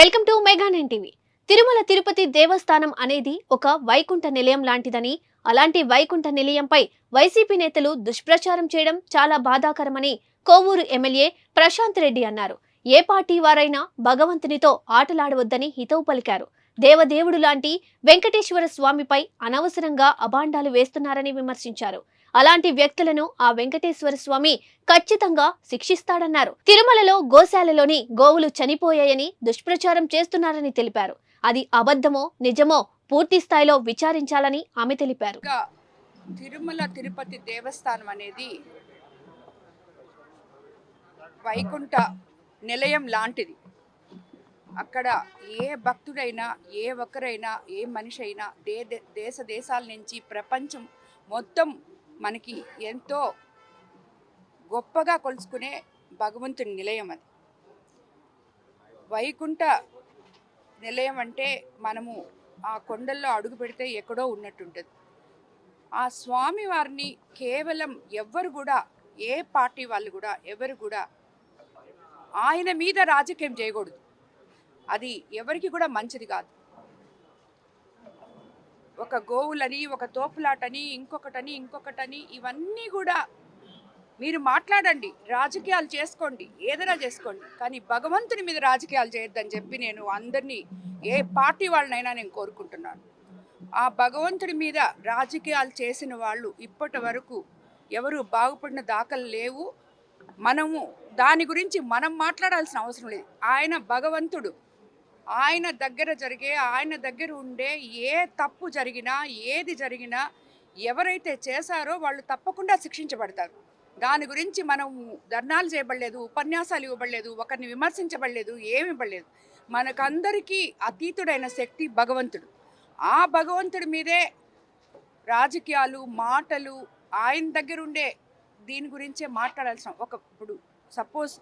Welcome to Mega nine TV. Tirumala Tirupati Devasthanam అనేది ఒక వైకుంఠ నిలయం లాంటిదని అలాంటి వైకుంఠ నిలయంపై వైసీపీ నేతలు దుష్ప్రచారం చేయడం చాలా బాధాకరమని కోవూరు ఎమ్మెల్యే ప్రశాంత్ రెడ్డి అన్నారు. ఏ పార్టీ వారైనా భగవంతునితో ఆటలాడవద్దని హితవు పలికారు. దేవదేవుడు లాంటి వెంకటేశ్వర స్వామిపై అనవసరంగా అభాండాలు వేస్తున్నారని విమర్శించారు. అలాంటి వ్యక్తులను ఆ వెంకటేశ్వర స్వామి ఖచ్చితంగా శిక్షిస్తాడన్నారు. తిరుమలలో గోశాలలోని గోవులు చనిపోయాయని దుష్ప్రచారం చేస్తున్నారని తెలిపారు. అది అబద్ధమో నిజమో పూర్తి స్థాయిలో విచారించాలని ఆమె తెలిపారు. తిరుమల తిరుపతి దేవస్థానం అనేది వైకుంఠ నిలయం లాంటిది. అక్కడ ఏ భక్తుడైనా ఏ ఒక్కరైనా ఏ మనిషి అయినా దే దే- దేశ దేశాల నుంచి ప్రపంచం మొత్తం మనకి ఎంతో గొప్పగా కొలుసుకునే భగవంతుని నిలయం అది. వైకుంఠ నిలయం అంటే మనము ఆ కొండల్లో అడుగు పెడితే ఎక్కడో ఉన్నట్టుంటుంది. ఆ స్వామి వారిని కేవలం ఎవ్వరు కూడా ఏ పార్టీ వాళ్ళు కూడా ఎవరు కూడా ఆయన మీద రాజకీయం చేయకూడదు. అది ఎవరికి కూడా మంచిది కాదు. ఒక గోవులని ఒక తోపులాటని ఇంకొకటని ఇంకొకటని ఇవన్నీ కూడా మీరు మాట్లాడండి. రాజకీయాలు చేసుకోండి. ఏదైనా చేసుకోండి. కానీ భగవంతుని మీద రాజకీయాలు చేయొద్దని చెప్పి నేను అందరినీ ఏ పార్టీ వాళ్ళనైనా నేను కోరుకుంటున్నాను. ఆ భగవంతుడి మీద రాజకీయాలు చేసిన వాళ్ళు ఇప్పటి వరకు ఎవరు బాగుపడిన దాఖలు లేవు. మనము దాని గురించి మనం మాట్లాడాల్సిన అవసరం లేదు. ఆయన భగవంతుడు. ఆయన దగ్గర జరిగే ఆయన దగ్గర ఉండే ఏ తప్పు జరిగినా ఏది జరిగినా ఎవరైతే చేశారో వాళ్ళు తప్పకుండా శిక్షించబడతారు. దాని గురించి మనం ధర్నాలు చేయబడలేదు ఉపన్యాసాలు ఇవ్వబడలేదు ఒకరిని విమర్శించబడలేదు ఏమి ఇవ్వలేదు మనకందరికీ అతీతుడైన శక్తి భగవంతుడు. ఆ భగవంతుడి మీదే రాజకీయాలు మాటలు ఆయన దగ్గర ఉండే దీని గురించే మాట్లాడాల్సిన ఒక ఇప్పుడు సపోజ్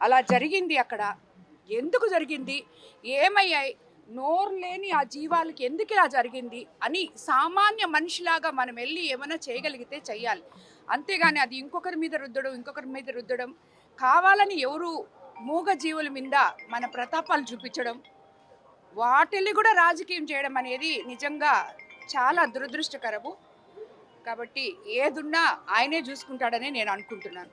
అలా జరిగింది అక్కడ. ఎందుకు జరిగింది? ఏమయ్యాయి? నోరు లేని ఆ జీవాలకి ఎందుకు ఇలా జరిగింది? అని సామాన్య మనిషిలాగా మనం వెళ్ళి ఏమైనా చేయగలిగితే చేయాలి అంతేగాని అది ఇంకొకరి మీద రుద్దడం ఇంకొకరి మీద రుద్దడం కావాలని ఎవరు మూగ జీవుల మీద మన ప్రతాపాలు చూపించడం వాటిని కూడా రాజకీయం చేయడం అనేది నిజంగా చాలా దురదృష్టకరము. కాబట్టి ఏదున్నా ఆయనే చూసుకుంటాడని నేను అనుకుంటున్నాను.